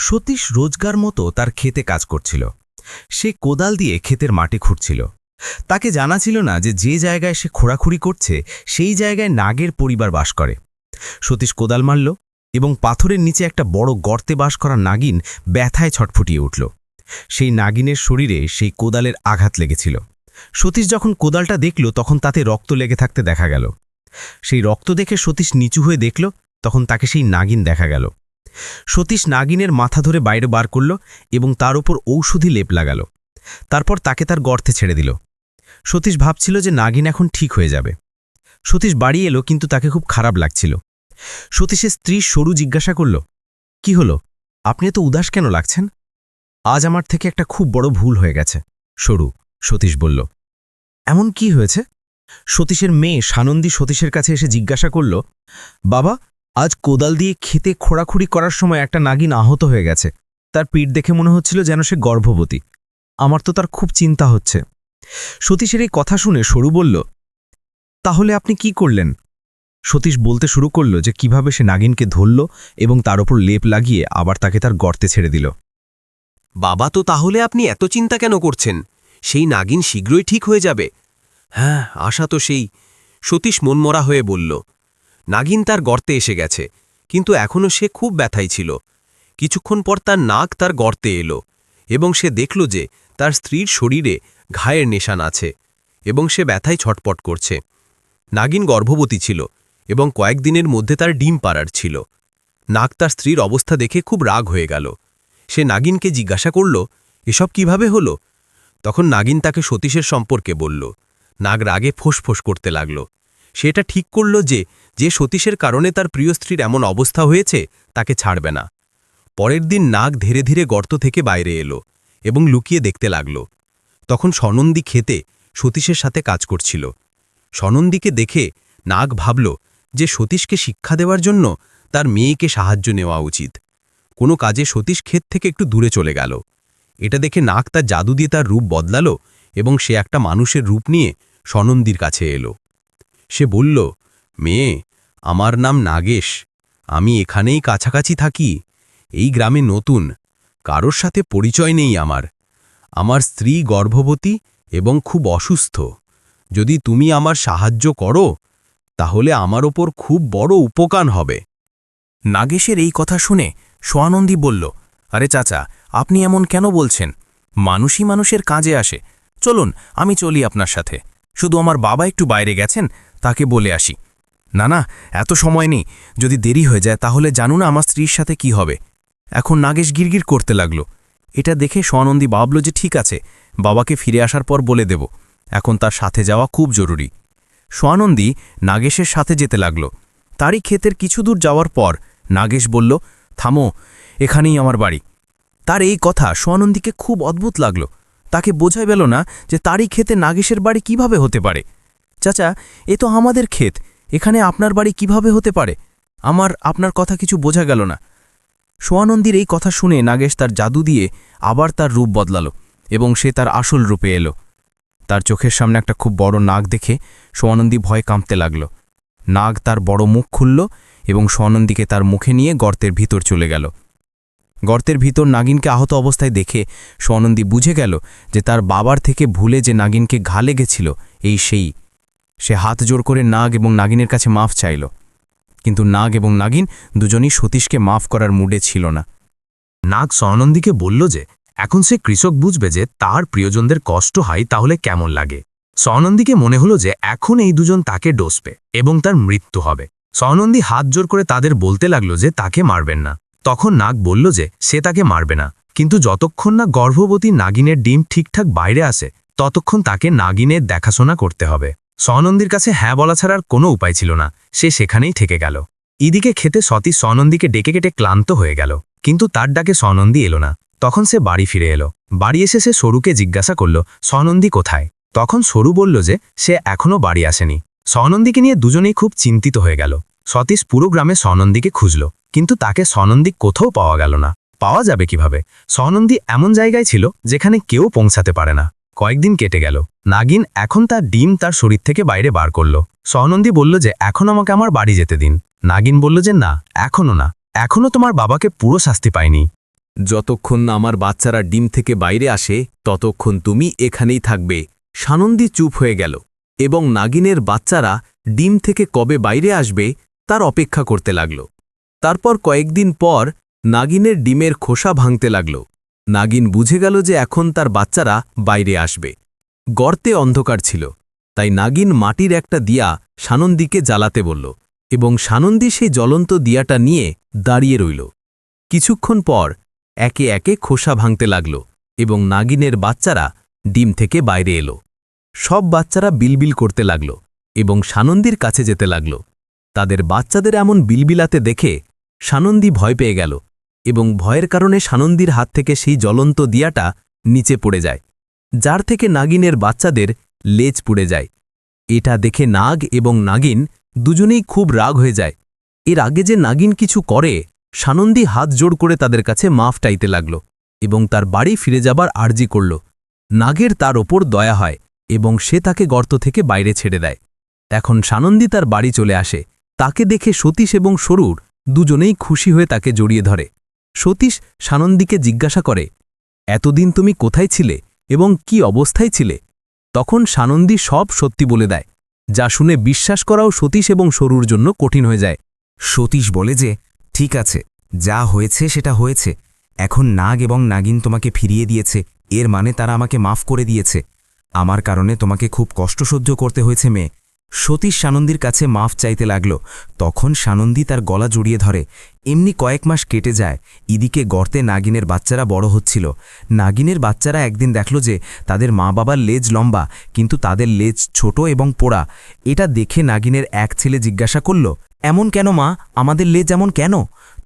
সতীশ রোজগার মতো তার ক্ষেতে কাজ করছিল। সে কোদাল দিয়ে ক্ষেতের মাটি খুঁড়ছিল তাকে জানা ছিল না যে যে জায়গায় সে খোঁড়াখুড়ি করছে, সেই জায়গায় নাগের পরিবার বাস করে। সতীশ কোদাল মারল এবং পাথরের নিচে একটা বড় গর্তে বাস করা নাগিন ব্যথায় ছটফুটিয়ে উঠল। সেই নাগিনের শরীরে সেই কোদালের আঘাত লেগেছিল। সতীশ যখন কোদালটা দেখল, তখন তাতে রক্ত লেগে থাকতে দেখা গেল। সেই রক্ত দেখে সতীশ নিচু হয়ে দেখল, তখন তাকে সেই নাগিন দেখা গেল। সতীশ নাগিনের মাথা ধরে বাইরে বার করল এবং তার উপর ঔষধি লেপ লাগালো। তারপর তাকে তার গর্তে ছেড়ে দিল। সতীশ ভাবছিল যে নাগিন এখন ঠিক হয়ে যাবে। সতীশ বাড়ি এলো কিন্তু তাকে খুব খারাপ লাগছিল। সতীশের স্ত্রী সরু জিজ্ঞাসা করল, কি হলো? আপনি এত উদাস কেন লাগছেন? আজ আমার থেকে একটা খুব বড় ভুল হয়ে গেছে। সরু, সতীশ বলল, এমন কি হয়েছে? সতীশের মেয়ে সানন্দী সতীশের কাছে এসে জিজ্ঞাসা করল, বাবা আজ কোদাল দিয়ে খেতে খোঁড়াখুড়ি করার সময় একটা নাগিন আহত হয়ে গেছে। তার পিঠ দেখে মনে হচ্ছিল যেন সে গর্ভবতী। আমার তো তার খুব চিন্তা হচ্ছে। সতীশের এই কথা শুনে সরু বলল, তাহলে আপনি কি করলেন? সতীশ বলতে শুরু করল যে কীভাবে সে নাগিনকে ধরল এবং তার ওপর লেপ লাগিয়ে আবার তাকে তার গর্তে ছেড়ে দিল। বাবা, তো তাহলে আপনি এত চিন্তা কেন করছেন? সেই নাগিন শীঘ্রই ঠিক হয়ে যাবে। হ্যাঁ আশা তো সেই, সতীশ মনমরা হয়ে বলল। নাগিন তার গর্তে এসে গেছে, কিন্তু এখনও সে খুব ব্যথাই ছিল। কিছুক্ষণ পর তার নাক তার গর্তে এলো এবং সে দেখল যে তার স্ত্রীর শরীরে ঘায়ের নেশান আছে এবং সে ব্যথায় ছটপট করছে। নাগিন গর্ভবতী ছিল এবং কয়েকদিনের মধ্যে তার ডিম পাড়ার ছিল। নাক তার স্ত্রীর অবস্থা দেখে খুব রাগ হয়ে গেল। সে নাগিনকে জিজ্ঞাসা করল, এসব কীভাবে হলো? তখন নাগিন তাকে সতীশের সম্পর্কে বলল। নাগ রাগে ফোঁস করতে লাগল। সেটা ঠিক করল যে যে সতীশের কারণে তার প্রিয় স্ত্রীর এমন অবস্থা হয়েছে, তাকে ছাড়বে না। পরের দিন নাগ ধীরে ধীরে গর্ত থেকে বাইরে এলো এবং লুকিয়ে দেখতে লাগল। তখন সনন্দী খেতে সতীশের সাথে কাজ করছিল। সনন্দীকে দেখে নাগ ভাবল যে সতীশকে শিক্ষা দেওয়ার জন্য তার মেয়েকে সাহায্য নেওয়া উচিত। কোনো কাজে সতীশ ক্ষেত থেকে একটু দূরে চলে গেল। এটা দেখে নাক তার জাদু দিয়ে তার রূপ বদলালো এবং সে একটা মানুষের রূপ নিয়ে সনন্দীর কাছে এলো। সে বলল মেয়ে, আমার নাম নাগেশ। আমি এখানেই কাছাকাছি থাকি। এই গ্রামে নতুন। কারোর সাথে পরিচয় নেই আমার। আমার স্ত্রী গর্ভবতী এবং খুব অসুস্থ। যদি তুমি আমার সাহায্য করো, তাহলে আমার ওপর খুব বড় উপকার হবে। নাগেশের এই কথা শুনে সোয়ানন্দী বলল, আরে চাচা, আপনি এমন কেন বলছেন? মানুষই মানুষের কাজে আসে। চলুন, আমি চলি আপনার সাথে। শুধু আমার বাবা একটু বাইরে গেছেন, তাকে বলে আসি। না না, এত সময় নেই। যদি দেরি হয়ে যায়, তাহলে জানু না আমার স্ত্রীর সাথে কি হবে। এখন নাগেশ গিরগির করতে লাগল। এটা দেখে সোয়ানন্দী ভাবল যে ঠিক আছে, বাবাকে ফিরে আসার পর বলে দেব। এখন তার সাথে যাওয়া খুব জরুরি। সোয়ানন্দী নাগেশের সাথে যেতে লাগল। তারই ক্ষেতের কিছু দূর যাওয়ার পর নাগেশ বলল, থামো, এখানেই আমার বাড়ি। তার এই কথা সোয়ানন্দীকে খুব অদ্ভুত লাগল। তাকে বোঝাই পেল না যে তারই ক্ষেতে নাগেশের বাড়ি কীভাবে হতে পারে। চাচা, এ তো আমাদের ক্ষেত। এখানে আপনার বাড়ি কীভাবে হতে পারে? আমার, আপনার কথা কিছু বোঝা গেল না। সোয়ানন্দীর এই কথা শুনে নাগেশ তার জাদু দিয়ে আবার তার রূপ বদলাল এবং সে তার আসল রূপে এলো। তার চোখের সামনে একটা খুব বড় নাগ দেখে সোয়ানন্দী ভয় কাঁপতে লাগল। নাগ তার বড় মুখ খুলল এবং সোয়ানন্দীকে তার মুখে নিয়ে গর্তের ভিতর চলে গেল। গর্তের ভিতর নাগিনকে আহত অবস্থায় দেখে সোয়ানন্দী বুঝে গেল যে তার বাবার থেকে ভুলে যে নাগিনকে ঘা লেগেছিল, এই সেই। সে হাত জোর করে নাগ এবং নাগিনের কাছে মাফ চাইল। কিন্তু নাগ এবং নাগিন দুজনই সতীশকে মাফ করার মুডে ছিল না। নাগ সনন্দীকে বলল যে, এখন সে কৃষক বুঝবে যে তার প্রিয়জনদের কষ্ট হয় তাহলে কেমন লাগে। সনন্দীকে মনে হলো যে এখন এই দুজন তাকে ডোসবে এবং তার মৃত্যু হবে। সনন্দী হাত জোর করে তাদের বলতে লাগল যে তাকে মারবেন না। তখন নাগ বলল যে, সে তাকে মারবে না। কিন্তু যতক্ষণ না গর্ভবতী নাগিনের ডিম ঠিকঠাক বাইরে আসে, ততক্ষণ তাকে নাগিনের দেখাশোনা করতে হবে। সনন্দীর কাছে হ্যাঁ বলা ছাড়ার কোনো উপায় ছিল না। সে সেখানেই থেকে গেল। ইদিকে খেতে সতী সনন্দীকে ডেকে কেটে ক্লান্ত হয়ে গেল। কিন্তু তার ডাকে সনন্দী এলো না। তখন সে বাড়ি ফিরে এলো। বাড়ি এসে সে সরুকে জিজ্ঞাসা করল সনন্দী কোথায়? তখন সরু বলল যে, সে এখনও বাড়ি আসেনি। সনন্দীকে নিয়ে দুজনেই খুব চিন্তিত হয়ে গেল। সতীশ পুরো গ্রামে সনন্দীকে খুঁজল। কিন্তু তাকে সনন্দী কোথাও পাওয়া গেল না। পাওয়া যাবে কীভাবে? সনন্দী এমন জায়গায় ছিল, যেখানে কেউ পৌঁছাতে পারে না। কয়েকদিন কেটে গেল। নাগিন এখন তার ডিম তার শরীর থেকে বাইরে বার করল। সনন্দী বলল যে, এখন আমাকে আমার বাড়ি যেতে দিন। নাগিন বলল যে, না, এখনও না। এখনও তোমার বাবাকে পুরো শাস্তি পায়নি যতক্ষণ না আমার বাচ্চারা ডিম থেকে বাইরে আসে, ততক্ষণ তুমি এখানেই থাকবে। সানন্দী চুপ হয়ে গেল এবং নাগিনের বাচ্চারা ডিম থেকে কবে বাইরে আসবে, তার অপেক্ষা করতে লাগল। তারপর কয়েকদিন পর নাগিনের ডিমের খোসা ভাঙতে লাগল। নাগিন বুঝে গেল যে, এখন তার বাচ্চারা বাইরে আসবে। গর্তে অন্ধকার ছিল, তাই নাগিন মাটির একটা দিয়া সানন্দীকে জ্বালাতে বলল, এবং সানন্দী সেই জ্বলন্ত দিয়াটা নিয়ে দাঁড়িয়ে রইল। কিছুক্ষণ পর একে একে খোসা ভাঙতে লাগল, এবং নাগিনের বাচ্চারা ডিম থেকে বাইরে এলো। সব বাচ্চারা বিলবিল করতে লাগল, এবং সানন্দীর কাছে যেতে লাগল। তাদের বাচ্চাদের এমন বিলবিলাতে দেখে সানন্দী ভয় পেয়ে গেল, এবং ভয়ের কারণে সানন্দীর হাত থেকে সেই জ্বলন্ত দিয়াটা নিচে পড়ে যায়। যার থেকে নাগিনের বাচ্চাদের লেজ পুড়ে যায়। এটা দেখে নাগ এবং নাগিন দুজনেই খুব রাগ হয়ে যায়। এর আগে যে নাগিন কিছু করে, সানন্দী হাত জোড় করে তাদের কাছে মাফ টাইতে লাগল এবং তার বাড়ি ফিরে যাবার আর্জি করল। নাগের তার ওপর দয়া হয় এবং সে তাকে গর্ত থেকে বাইরে ছেড়ে দেয়। এখন সানন্দী তার বাড়ি চলে আসে। তাকে দেখে সতীশ এবং সরুর দুজনেই খুশি হয়ে তাকে জড়িয়ে ধরে। সতীশ সানন্দীকে জিজ্ঞাসা করে, এতদিন তুমি কোথায় ছিলে? এবং কি অবস্থায় ছিলে? তখন সানন্দী সব সত্যি বলে দেয়, যা শুনে বিশ্বাস করাও সতীশ এবং সরুর জন্য কঠিন হয়ে যায়। সতীশ বলে যে, ঠিক আছে, যা হয়েছে সেটা হয়েছে। এখন নাগ এবং নাগিন তোমাকে ফিরিয়ে দিয়েছে, এর মানে তারা আমাকে মাফ করে দিয়েছে। আমার কারণে তোমাকে খুব কষ্ট সহ্য করতে হয়েছে মেয়ে। সতীশ সানন্দীর কাছে মাফ চাইতে লাগল। তখন সানন্দী তার গলা জড়িয়ে ধরে। এমনি কয়েক মাস কেটে যায়। ইদিকে গর্তে নাগিনের বাচ্চারা বড় হচ্ছিল। নাগিনের বাচ্চারা একদিন দেখল যে তাদের মা বাবার লেজ লম্বা, কিন্তু তাদের লেজ ছোট এবং পোড়া। এটা দেখে নাগিনের এক ছেলে জিজ্ঞাসা করল, এমন কেন মা? আমাদের লেজ এমন কেন?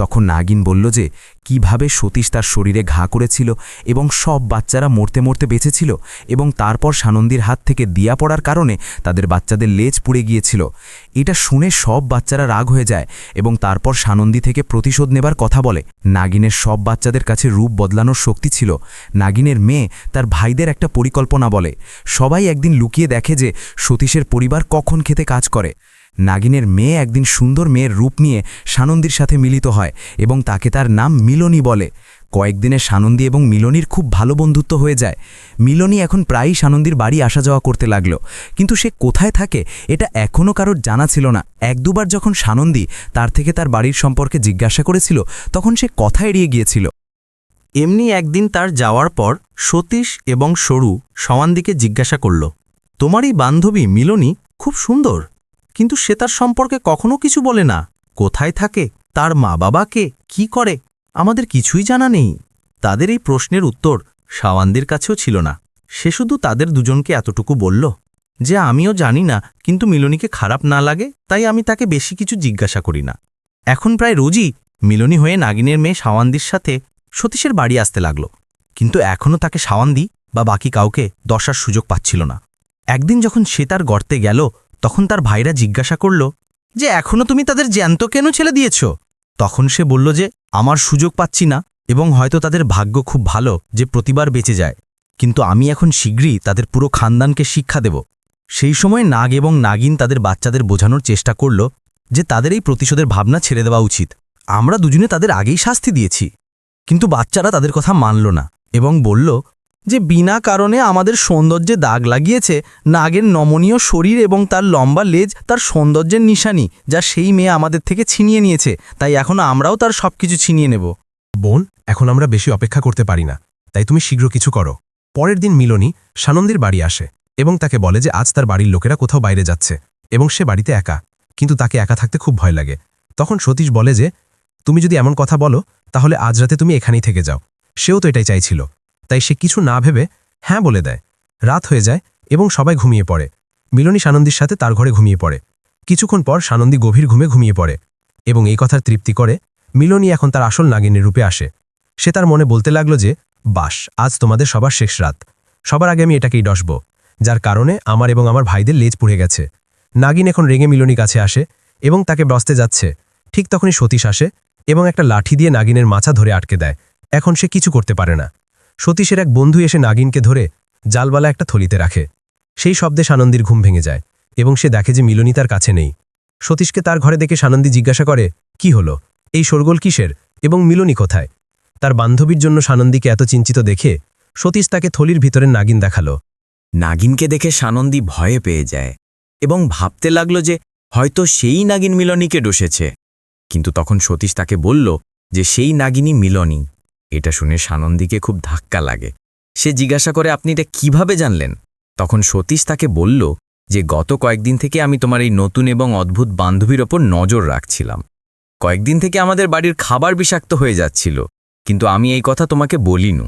তখন নাগিন বলল যে, কীভাবে সতীশ তার শরীরে ঘা করেছিল এবং সব বাচ্চারা মরতে মরতে বেঁচেছিল এবং তারপর সানন্দীর হাত থেকে দিয়া পড়ার কারণে তাদের বাচ্চাদের লেজ পুড়ে গিয়েছিল। এটা শুনে সব বাচ্চারা রাগ হয়ে যায় এবং তারপর সানন্দী থেকে প্রতিশোধ নেবার কথা বলে। নাগিনের সব বাচ্চাদের কাছে রূপ বদলানোর শক্তি ছিল। নাগিনের মেয়ে তার ভাইদের একটা পরিকল্পনা বলে। সবাই একদিন লুকিয়ে দেখে যে, সতীশের পরিবার কখন খেতে কাজ করে। নাগিনের মেয়ে একদিন সুন্দর মেয়ের রূপ নিয়ে সানন্দীর সাথে মিলিত হয় এবং তাকে তার নাম মিলনী বলে। কয়েকদিনে সানন্দী এবং মিলনীর খুব ভালো বন্ধুত্ব হয়ে যায়। মিলনী এখন প্রায়ই সানন্দীর বাড়ি আসা যাওয়া করতে লাগল। কিন্তু সে কোথায় থাকে এটা এখনও কারোর জানা ছিল না। এক দুবার যখন সানন্দী তার থেকে তার বাড়ির সম্পর্কে জিজ্ঞাসা করেছিল, তখন সে কথা এড়িয়ে গিয়েছিল। এমনি একদিন তার যাওয়ার পর সতীশ এবং সরু সওয়ান্দিকে জিজ্ঞাসা করল, তোমার এই বান্ধবী মিলনী খুব সুন্দর? কিন্তু সে তার সম্পর্কে কখনো কিছু বলে না। কোথায় থাকে? তার মা বাবাকে কি করে? আমাদের কিছুই জানা নেই। তাদের এই প্রশ্নের উত্তর সাওয়ান্দির কাছেও ছিল না। সে শুধু তাদের দুজনকে এতটুকু বলল যে আমিও জানি না, কিন্তু মিলনীকে খারাপ না লাগে, তাই আমি তাকে বেশি কিছু জিজ্ঞাসা করি না। এখন প্রায় রোজই মিলনী হয়ে নাগিনের মেয়ে সাওয়ান্দির সাথে সতীশের বাড়ি আসতে লাগল। কিন্তু এখনও তাকে সাওয়ান্দি বা বাকি কাউকে দশার সুযোগ পাচ্ছিল না। একদিন যখন সে তার গর্তে গেল তখন তার ভাইরা জিজ্ঞাসা করল, যে এখনও তুমি তাদের জ্যান্ত কেন ছেলে দিয়েছ? তখন সে বলল যে, আমার সুযোগ পাচ্ছি না এবং হয়তো তাদের ভাগ্য খুব ভালো যে প্রতিবার বেঁচে যায়। কিন্তু আমি এখন শীঘ্রই তাদের পুরো খানদানকে শিক্ষা দেব। সেই সময় নাগ এবং নাগিন তাদের বাচ্চাদের বোঝানোর চেষ্টা করল যে তাদের এই প্রতিশোধের ভাবনা ছেড়ে দেওয়া উচিত। আমরা দুজনে তাদের আগেই শাস্তি দিয়েছি। কিন্তু বাচ্চারা তাদের কথা মানল না এবং বলল যে বিনা কারণে আমাদের সৌন্দর্যে দাগ লাগিয়েছে, নাগের নমনীয় শরীর এবং তার লম্বা লেজ তার সৌন্দর্যের নিশানি যা সেই মেয়ে আমাদের থেকে ছিনিয়ে নিয়েছে। তাই এখন আমরাও তার সবকিছু ছিনিয়ে নেব। বোন, এখন আমরা বেশি অপেক্ষা করতে পারি না। তাই তুমি শীঘ্র কিছু করো। পরের দিন মিলনী সানন্দের বাড়ি আসে এবং তাকে বলে যে আজ তার বাড়ির লোকেরা কোথাও বাইরে যাচ্ছে এবং সে বাড়িতে একা, কিন্তু তাকে একা থাকতে খুব ভয় লাগে। তখন সতীশ বলে যে, তুমি যদি এমন কথা বলো, তাহলে আজ রাতে তুমি এখানেই থেকে যাও। সেও তো এটাই চাইছিল। তাই সে কিছু না ভেবে হ্যাঁ বলে দেয়। রাত হয়ে যায় এবং সবাই ঘুমিয়ে পড়ে। মিলনী সানন্দীর সাথে তার ঘরে ঘুমিয়ে পড়ে। কিছুক্ষণ পর সানন্দী গভীর ঘুমে ঘুমিয়ে পড়ে এবং এই কথার তৃপ্তি করে মিলনী এখন তার আসল নাগিনীর রূপে আসে। সে তার মনে বলতে লাগল যে, বাস, আজ তোমাদের সবার শেষ রাত। সবার আগে আমি এটাকেই ডসব, যার কারণে আমার এবং আমার ভাইদের লেজ পুড়ে গেছে। নাগিন এখন রেগে মিলনী কাছে আসে এবং তাকে বসতে যাচ্ছে। ঠিক তখনই সতীশ আসে এবং একটা লাঠি দিয়ে নাগিনের মাছা ধরে আটকে দেয়। এখন সে কিছু করতে পারে না। সতীশের এক বন্ধু এসে নাগিনকে ধরে জালবালা একটা থলিতে রাখে। সেই শব্দে সানন্দীর ঘুম ভেঙে যায় এবং সে দেখে যে মিলনী তার কাছে নেই। সতীশকে তার ঘরে দেখে সানন্দী জিজ্ঞাসা করে, কি হলো? এই শোরগোল কিসের? এবং মিলনী কোথায়? তার বান্ধবীর জন্য সানন্দীকে এত চিন্তিত দেখে সতীশ তাকে থলির ভিতরে নাগিন দেখাল। নাগিনকে দেখে সানন্দী ভয়ে পেয়ে যায় এবং ভাবতে লাগল যে হয়তো সেই নাগিন মিলনীকে ডসেছে। কিন্তু তখন সতীশ তাকে বলল যে সেই নাগিনী মিলনী। এটা শুনে সানন্দীকে খুব ধাক্কা লাগে। সে জিজ্ঞাসা করে, আপনি এটা কীভাবে জানলেন? তখন সতীশ তাকে বলল যে, গত কয়েকদিন থেকে আমি তোমার এই নতুন এবং অদ্ভুত বান্ধবীর ওপর নজর রাখছিলাম। কয়েকদিন থেকে আমাদের বাড়ির খাবার বিষাক্ত হয়ে যাচ্ছিল, কিন্তু আমি এই কথা তোমাকে বলিনু।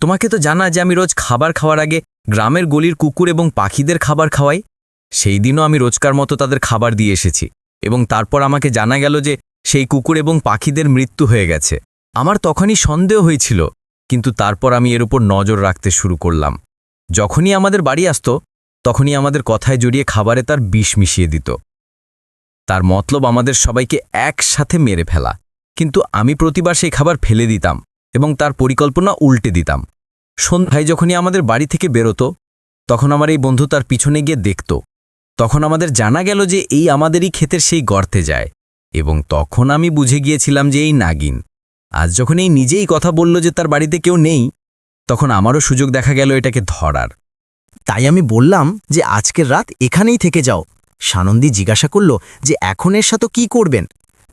তোমাকে তো জানা যে আমি রোজ খাবার খাওয়ার আগে গ্রামের গলির কুকুর এবং পাখিদের খাবার খাওয়াই? সেই দিনও আমি রোজকার মতো তাদের খাবার দিয়ে এসেছি এবং তারপর আমাকে জানা গেল যে সেই কুকুর এবং পাখিদের মৃত্যু হয়ে গেছে। আমার তখনই সন্দেহ হয়েছিল, কিন্তু তারপর আমি এর উপর নজর রাখতে শুরু করলাম। যখনই আমাদের বাড়ি আসত, তখনই আমাদের কথায় জড়িয়ে খাবারে তার বিষ মিশিয়ে দিত। তার মতলব আমাদের সবাইকে একসাথে মেরে ফেলা, কিন্তু আমি প্রতিবার সেই খাবার ফেলে দিতাম এবং তার পরিকল্পনা উল্টে দিতাম। সন্ধ্যায় যখনই আমাদের বাড়ি থেকে বেরোতো, তখন আমার এই বন্ধু তার পিছনে গিয়ে দেখত। তখন আমাদের জানা গেল যে এই আমাদেরই ক্ষেতের সেই গর্তে যায় এবং তখন আমি বুঝে গিয়েছিলাম যে এই নাগিন। আজ যখন এই নিজেই কথা বলল যে তার বাড়িতে কেউ নেই, তখন আমারও সুযোগ দেখা গেল এটাকে ধরার। তাই আমি বললাম যে আজকের রাত এখানেই থেকে যাও। সানন্দী জিজ্ঞাসা করল যে এখন এর সাথে কি করবেন?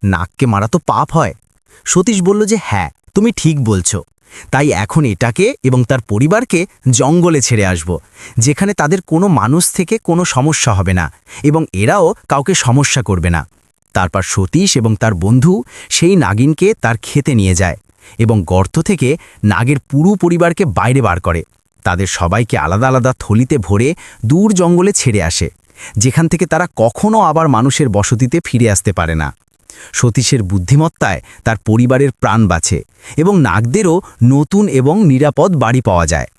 নাককে মারা তো পাপ হয়। সতীশ বলল যে হ্যাঁ তুমি ঠিক বলছো। তাই এখন এটাকে এবং তার পরিবারকে জঙ্গলে ছেড়ে আসব, যেখানে তাদের কোনো মানুষ থেকে কোনো সমস্যা হবে না এবং এরাও কাউকে সমস্যা করবে না। তারপর সতীশ এবং তার বন্ধু সেই নাগিনকে তার খেতে নিয়ে যায় এবং গর্ত থেকে নাগের পুরো পরিবারকে বাইরে বার করে। তাদের সবাইকে আলাদা আলাদা থলিতে ভরে দূর জঙ্গলে ছেড়ে আসে, যেখান থেকে তারা কখনও আবার মানুষের বসতিতে ফিরে আসতে পারে না। সতীশের বুদ্ধিমত্তায় তার পরিবারের প্রাণ বাঁচে এবং নাগদেরও নতুন এবং নিরাপদ বাড়ি পাওয়া যায়।